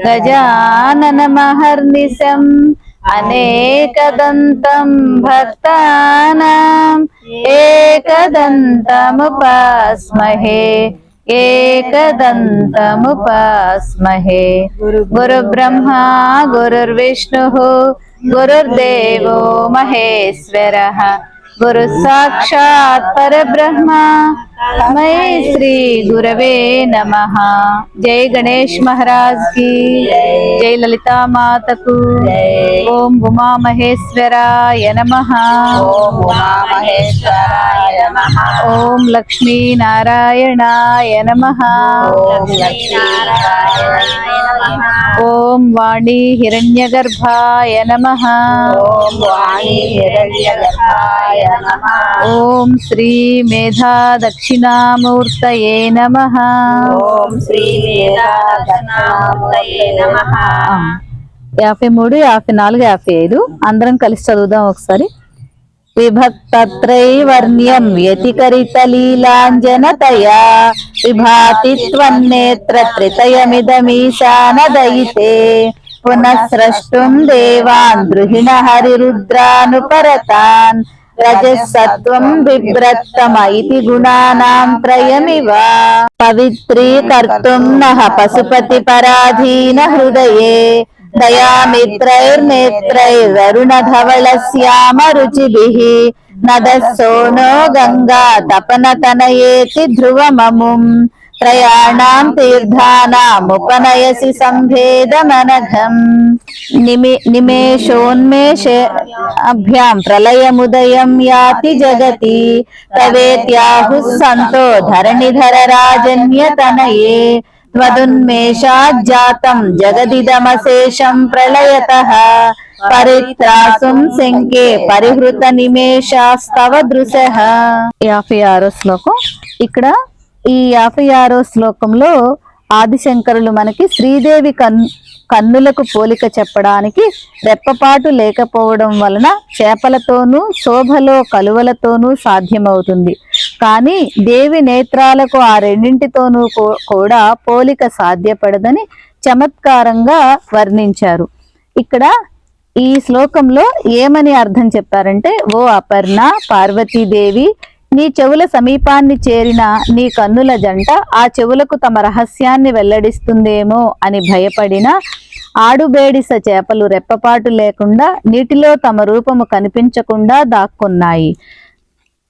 गजाननमहर्निशम् अनेकदन्तं एक एकदन्तमुपास्महे एकदन्तमुपास्महे। गुरुब्रह्मा गुरुर्विष्णुः गुरुर्देवो महेश्वरः। గురు సాక్షాత్ పరబ్రహ్మ మై శ్రీ గురవే నమ జై గణేష్ మహారాజ్కి జై లలితా మాతకు ఓం ఉమా మహేశ్వరాయ నమ ఓం లక్ష్మీ నారాయణాయ నమ ఓం వాణి హిరణ్యగర్భాయ నమ ఓం వాణి హిరణ్యగర్భాయ ఓం శ్రీ మేధా దక్షిణామూర్తయే నమ యాభై మూడు యాభై నాలుగు యాభై ఐదు. అందరం కలిసి చదువుదాం ఒకసారి. విభక్తత్రైవర్ణ్యం వ్యతికరిత లీలాంజనతయా విభాతి త్వన్నేత్ర త్రితయమిదమీశానదయితే పునఃస్రష్టుం దేవాన్ ద్రుహిణ హరిరుద్రానుపరతాన్ రజసత్వం బిభ్రత్తమ ఇది గుణానాం త్రయమివ పవిత్రీకర్తుం నహ పశుపతి పరాధీన హృదయే దయామిత్రైర్నేత్రైరరుణధవళశ్యామ రుచిభిः నదస్సోనో గంగా తపనతనయేతి ధ్రువమముం త్రయాణం తీర్థానాపనయసి సంభేదమనఘం నిమేషోన్మేష అభ్యాం ప్రళయముదయం యాతి జగతి తవేత్యాహు సంతో ధరణిధర రాజన్యతనయే త్వదున్మేషాజ్జాతం జగదిదమశేషం ప్రళయత పరిత్రాసుం శంకే పరిహృత నిమేషాస్తవ దృశ యాభై ఆరో శ్లోకం. ఇక్కడ ఈ యాభై ఆరో శ్లోకంలో ఆదిశంకరులు మనకి శ్రీదేవి కన్ కన్నులకు పోలిక చెప్పడానికి రెప్పపాటు లేకపోవడం వలన చేపలతోనూ శోభలో కలువలతోనూ సాధ్యమవుతుంది. కానీ దేవి నేత్రాలకు ఆ రెండింటితోనూ కూ- కూడా పోలిక సాధ్యపడదని చమత్కారంగా వర్ణించారు. ఇక్కడ ఈ శ్లోకంలో ఏమని అర్థం చెప్పారంటే ఓ అపర్ణ పార్వతీదేవి నీ చెవుల సమీపాన్ని చేరిన నీ కన్నుల జంట ఆ చెవులకు తమ రహస్యాన్ని వెల్లడిస్తుందేమో అని భయపడిన ఆడుబేడిస చేపలు రెప్పపాటు లేకుండా నీటిలో తమ రూపము కనిపించకుండా దాక్కున్నాయి.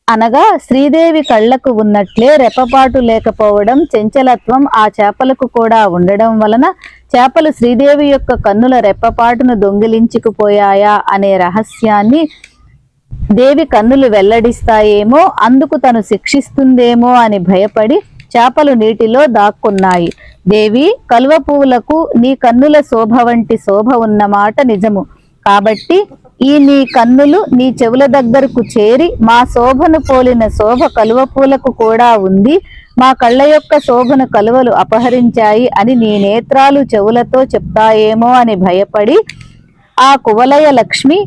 అనగా శ్రీదేవి కళ్ళకు ఉన్నట్లే రెప్పపాటు లేకపోవడం చెంచలత్వం ఆ చేపలకు కూడా ఉండడం వలన చేపలు శ్రీదేవి యొక్క కన్నుల రెప్పపాటును దొంగిలించుకుపోయాయా అనే రహస్యాన్ని దేవి కన్నులు వెల్లడిస్తాయేమో అందుకు తను శిక్షిస్తుందేమో అని భయపడి చేపలు నీటిలో దాక్కున్నాయి. దేవి కలువ పువ్వులకు నీ కన్నుల శోభ వంటి శోభ ఉన్నమాట నిజము. కాబట్టి ఈ నీ కన్నులు నీ చెవుల దగ్గరకు చేరి మా శోభను పోలిన శోభ కలువ పూలకు కూడా ఉంది. మా కళ్ళ యొక్క శోభను కలువలు అపహరించాయి అని నీ నేత్రాలు చెవులతో చెప్తాయేమో అని భయపడి ఆ కువలయ లక్ష్మి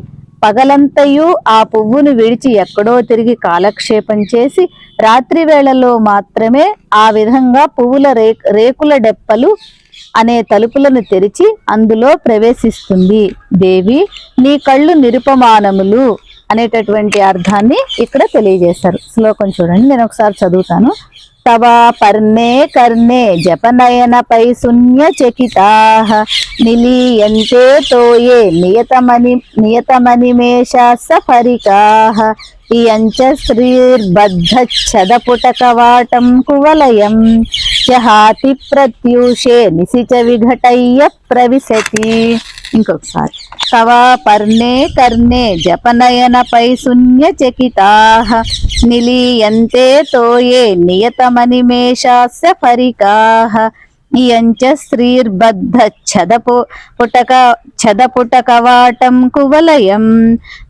పగలంతయు ఆ పువ్వును విడిచి ఎక్కడో తిరిగి కాలక్షేపం చేసి రాత్రి వేళలో మాత్రమే ఆ విధంగా పువ్వుల రే రేకుల డెప్పలు అనే తలుపులను తెరిచి అందులో ప్రవేశిస్తుంది. దేవి నీ కళ్ళు నిరుపమానములు అనేటటువంటి అర్థాన్ని ఇక్కడ తెలియజేశారు. శ్లోకం చూడండి నేను ఒకసారి చదువుతాను. తవా పర్ణే కర్ణే జపనయనపై శూన్య చకితా. నిలీయంతే తోయే నియతమని నియతమనిమేష సఫరికా ఇయంచ శ్రీర్బద్ధఛదపుటకవాటం కువలయం. జహాతి ప్రత్యూషే నిశిచ విఘటయ్య ప్రవిశతి. ఇంకొకసారి. తవా పర్ణే కర్ణే జపనయనపై శూన్య చకితా. నిలీయంతే తోయే నియతమనిమేషాస్య ఫరికా. ఇయంచ శ్రీర్బద్ధ ఛదపు పుటక ఛదపుటకవాటం కువలయం.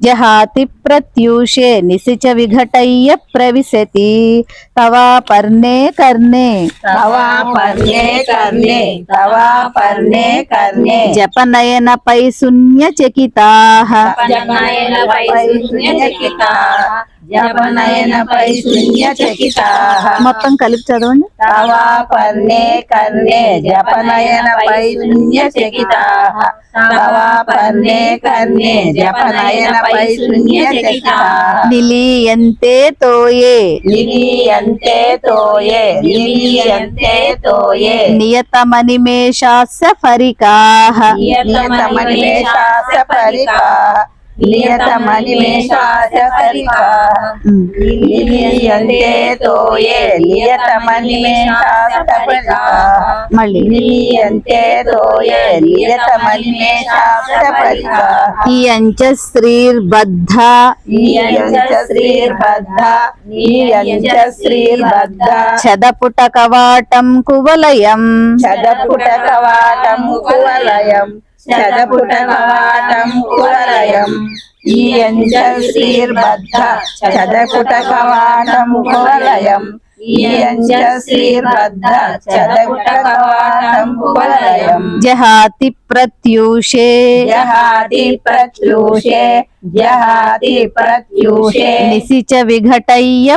జహాతి ప్రత్యూషే నిశిచ విఘటయ్య ప్రవిశతి. తవా పర్ణే కర్ణే. తవా పర్ణే కర్ణే. తవా పర్ణే కర్ణే. జపనయన పై శూన్య చకితాః. జపనయనపై శూన్యచకిత జపనయనపై శూన్యచకిత మొత్తం కలిపి చదవండి. పర్ణే కర్ణే జపనయనపై శూన్యచకిత తవా పర్ణే కర్ణే జపనయనపై శూన్యచకిత నిలీయంతే తోయే. నిలీయంతే తోయే నిలీయంతే తోయే. నియతమనిమేషాస్య ఫరికాః నియతమనిమేషాస పరికా పరికా ఇయంచ శ్రీర్బద్ధ చదపుటకవాటం కువలయం. చదపుటకవాటం కువలయం. ఈయంచ శ్రీర్బద్ధ చదపుటకవాటం కువలయం ఈయంచ శ్రీర్బద్ధ చదపుటకవాటం కువలయం జహాతి ప్రత్యూషే. జహాతి ప్రత్యూషే. జహాతి ప్రత్యూషే. నిశిచ విఘటయ్య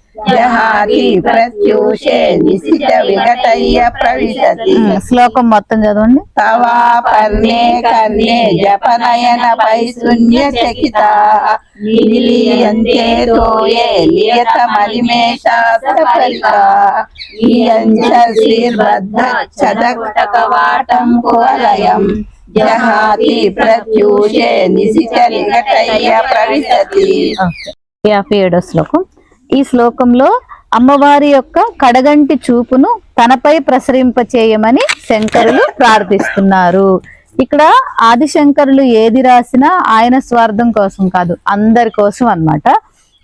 శ్లోకం మొత్తం చదవండి. తవా పర్ణే కర్ణే జపనయన పై శూన్య చకిత నిలీయంతే తోయే శ్రీర్బద్ధ చదకుటకవాటం జహాతి ప్రత్యూషే నిశిచ నిఘటయ్య ప్రవిశతి. యాభై ఏడో శ్లోకం. ఈ శ్లోకంలో అమ్మవారి యొక్క కడగంటి చూపును తనపై ప్రసరింపచేయమని శంకరులు ప్రార్థిస్తున్నారు. ఇక్కడ ఆదిశంకరులు ఏది రాసినా ఆయన స్వార్థం కోసం కాదు అందరి కోసం అన్నమాట.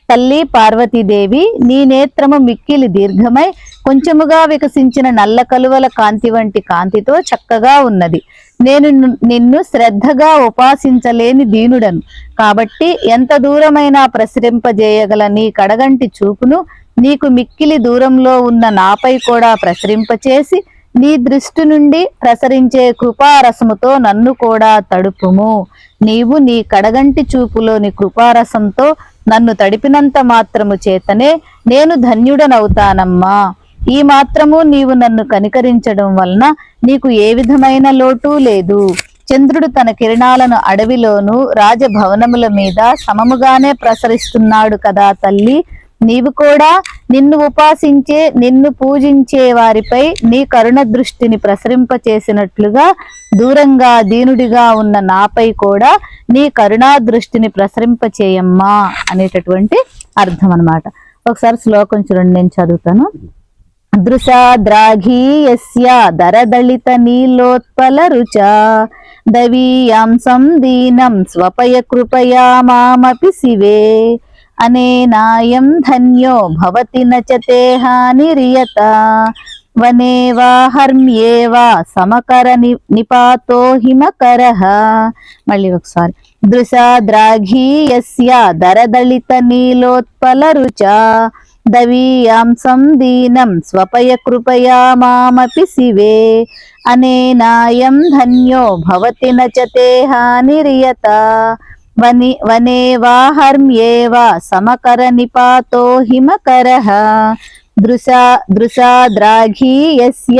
తల్లి పార్వతీదేవి నీ నేత్రము మిక్కిలి దీర్ఘమై కొంచెముగా వికసించిన నల్ల కలువల కాంతి వంటి కాంతితో చక్కగా ఉన్నది. నేను నిన్ను శ్రద్ధగా ఉపాసించలేని దీనుడను. కాబట్టి ఎంత దూరమైనా ప్రసరింపజేయగల నీ కడగంటి చూపును నీకు మిక్కిలి దూరంలో ఉన్న నాపై కూడా ప్రసరింపచేసి నీ దృష్టి నుండి ప్రసరించే కృపారసముతో నన్ను కూడా తడుపుము. నీవు నీ కడగంటి చూపులోని కృపారసంతో నన్ను తడిపినంత మాత్రము చేతనే నేను ధన్యుడనవుతానమ్మా. ఈ మాత్రము నీవు నన్ను కనికరించడం వలన నీకు ఏ విధమైన లోటు లేదు. చంద్రుడు తన కిరణాలను అడవిలోను రాజభవనముల మీద సమముగానే ప్రసరిస్తున్నాడు కదా తల్లి. నీవు కూడా నిన్ను ఉపాసించే నిన్ను పూజించే వారిపై నీ కరుణ దృష్టిని ప్రసరింపచేసినట్లుగా దూరంగా దీనుడిగా ఉన్న నాపై కూడా నీ కరుణా దృష్టిని ప్రసరింపచేయమ్మా అనేటటువంటి అర్థం అనమాట ఒకసారి శ్లోకం చూడండి నేను చదువుతాను. దృశాద్రాఘీయస్య దరదళిత నీలోత్పల రుచ దవీయాంసం దీనం స్వపయ కృపయా మామపి శివే. అనేనాయం ధన్యో భవతి నచతే హానిరియత. వనే వా హర్మ్యే వా సమకర ని నిపాతో హిమకర. మళ్ళీ ఒకసారి. దృశా దృశాద్రాఘీయస్య దరదళిత నీలోత్పల రుచ దవీయాంసం దీనం స్వపయ కృపయా మామపి శివే. అనేనాయం ధన్యో భవతి నచతే హానిరియత. వని వనే వా హర్మ్యే వా సమకర నిపాతో హిమకరః. దృశా దృశాద్రాగీయస్య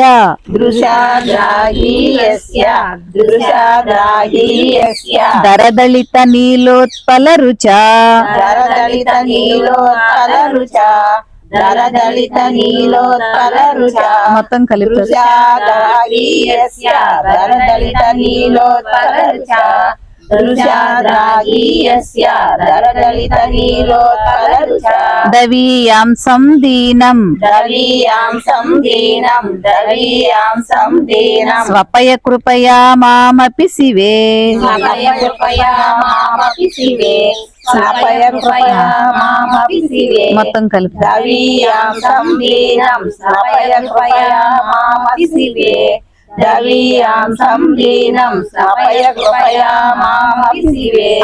దృశాద్రాగీయస్య దరదళిత నీలోత్పల రుచ దరదళిత నీలోత్పల రుచ దరదళిత నీలోత్పల రుచ మొత్తం కలిపి దరదళిత నీలోత్పల రుచ దవీయాంసం దీనం. స్వపయ కృపయా మామపి శివే. కృపయా మామపి మొత్తం కలిపి. దవీయాంసం దీనం స్నపయ కృపయా మామపి శివే.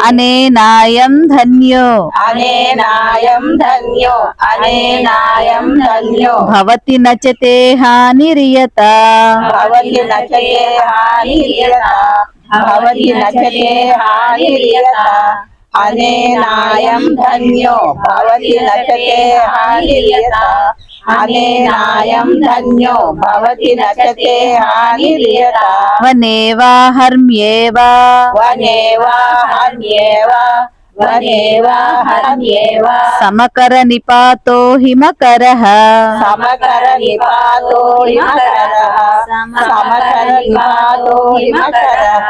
అనేనాయం ధన్యో. అనేనాయం ధన్యో అనేనాయం ధన్యో. భవతి నచతే హానిరియత భవతి నచతే హానిరియత భవతి నచతే హానిరియత అనేనాయం ధన్యో భవతి నచతే హానిరియత అనేనాయం ధన్యో భవతి నచతే హానిరియత వనేవాహర్మ్యేవా వనేవా హన్యేవ వనేవా హన్యేవ సమకర నిపాతో హిమకరః. సమకర నిపాతో హిమకరః. సమకర నిపాతో హిమకరః.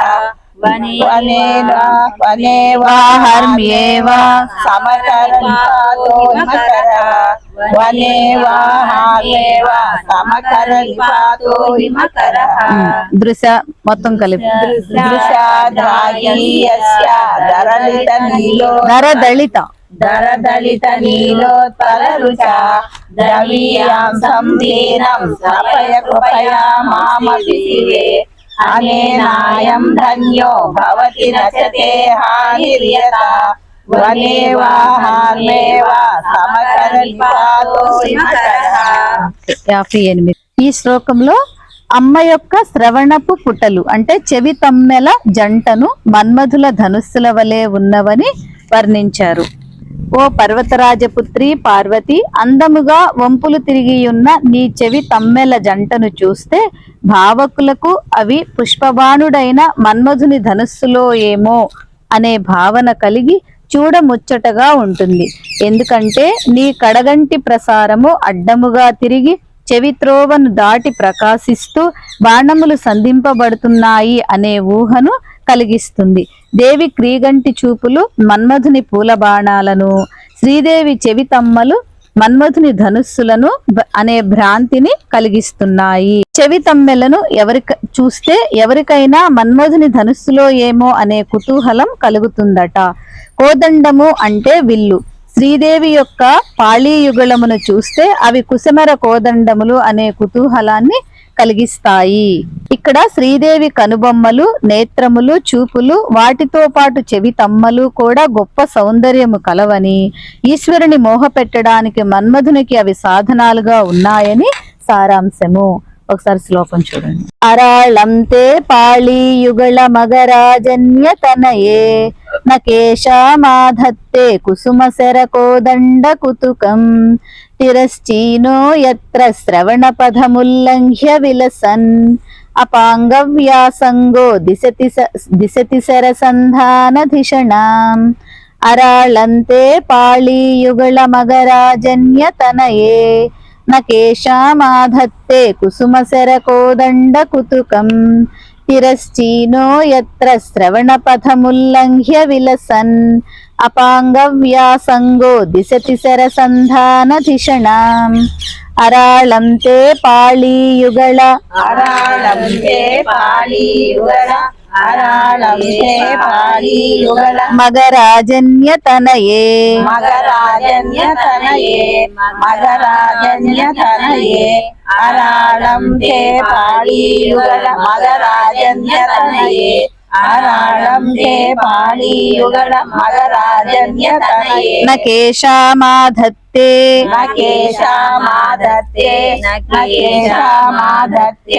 హిమకరః దృశ మొత్తం కలిపి. దృశాద్రాగీయస్య దరలిత నీలో నరదళిత దరదలిత నీలోత్పల రుచ ద్రవీయాంసం దీనం సపయ కృపయా మామపి శివే అనేనాయం ధన్యో భవతి నచతే హానిర్యత వనేవాహాన్మేవా సమకర నిపాతో యాభై ఎనిమిది. ఈ శ్లోకంలో అమ్మ యొక్క శ్రవణపు పుటలు అంటే చెవి తమ్మెల జంటను మన్మధుల ధనుస్సుల వలె ఉన్నవని వర్ణించారు. ఓ పర్వతరాజపుత్రి పార్వతి అందముగా వంపులు తిరిగియున్న నీ చెవి తమ్మెల జంటను చూస్తే భావకులకు అవి పుష్పబాణుడైన మన్మధుని ధనుస్సులో ఏమో అనే భావన కలిగి చూడముచ్చటగా ఉంటుంది. ఎందుకంటే నీ కడగంటి ప్రసారము అడ్డముగా తిరిగి చెవిత్రోవను దాటి ప్రకాశిస్తూ బాణములు సంధింపబడుతున్నాయి అనే ఊహను కలిగిస్తుంది. దేవి క్రీగంటి చూపులు మన్మధుని పూల బాణాలను శ్రీదేవి చెవితమ్మలు మన్మధుని ధనుస్సులను అనే భ్రాంతిని కలిగిస్తున్నాయి. చెవితమ్మెలను ఎవరిక చూస్తే ఎవరికైనా మన్మధుని ధనుస్సులో ఏమో అనే కుతూహలం కలుగుతుందట. కోదండము అంటే విల్లు. శ్రీదేవి యొక్క పాళీయుగళమును చూస్తే అవి కుసమర కోదండములు అనే కుతూహలాన్ని కలిగిస్తాయి. ఇక్కడ శ్రీదేవి కనుబొమ్మలు నేత్రములు చూపులు వాటితో పాటు చెవి తమ్మలు కూడా గొప్ప సౌందర్యము కలవని ఈశ్వరుని మోహపెట్టడానికి మన్మధునికి అవి సాధనాలుగా ఉన్నాయని సారాంశము. ఒకసారి శ్లోకం చూడండి. అరాళంతే పాళీయుగళ మగరాజన్య తనయే నకేశామాధత్తే కుసుమ శరకోదండ కుతుకం తిరశ్చీనో ఎత్ర శ్రవణ పదముల్లంఘ్య విలసన్. అపాంగవ్యాసంగో దిశతి స- దిశతి సరసంధానధిషణాం అరాళంతే పాళీయుగళ మగరాజన్య తనయే నకేశామాధత్తే కుసుమ శరకోదండ కుతుకం తిరశ్చీనో ఎత్ర శ్రవణ పథముల్లంఘ్య విలసన్. అపాంగవ్యాసంగో దిశతి సరసంధానధిషణాం అరాళం తే పాళీయుగళ. అరాళం తే పాళీయుగళ. అరాళం తే పాళీయుగళ మగరాజన్య తనయే మగరాజన్య తనయే మగరాజన్య తనయే అరాళం తే పాళీయుగళ మగరాజన్య తనయే అరాళం తే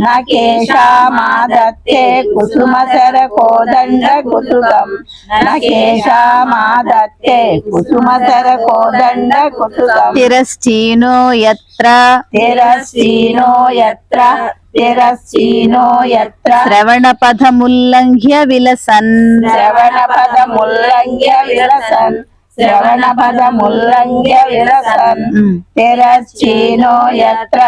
కుతుకం కుసుమసర కోదండ కుతుకం. నకేశామాదత్తే కుసుమసర కోదండ కుతుకం నకేశామాదత్తే కుసుమసర కోదండ కుతుకం. తిరశ్చీనో యత్ర. తిరస్సీనో యత్ర. తిరస్సీనో యత్ర. శ్రవణ పథముల్లంఘ్య విలసన్. శ్రవణ పదముల్లంఘ్య విలసన్. శ్రవణ పదముల్లంఘ్య విలసన్ ఉమ్. తిరశ్చీనో యత్ర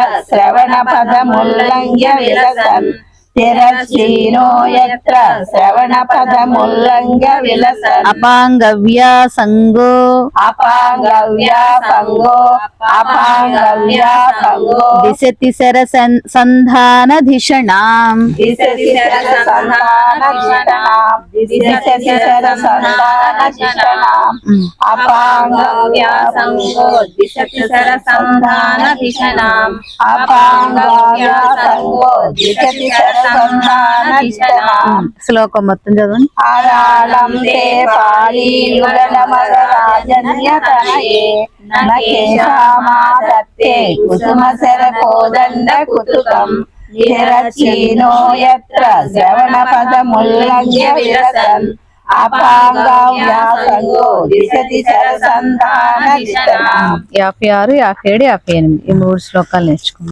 శ్రవణ అపాంగవ్యా సంగో. అపాంగవ్యా సంగో అపాంగవ్యా సంగో. దిశతి శర సంధాన సంధాన. అపాంగవ్యా సంగో సంధాన అపాంగవ్యా సంగో సంధాన శ్లోకం మొత్తం చదవండి. ఆరాళం తే పాళీ యుగలమగరాజన్యతనయే నకేశామాదత్తే కుసుమశర కోదండ కుతుకం నిరచీనో యత్ర శ్రవణ పదముల్లంఘ్య విరసన్ యాభై ఆరు యాభై ఏడు యాభై ఎనిమిది. ఈ మూడు శ్లోకాలు నేర్చుకున్నాం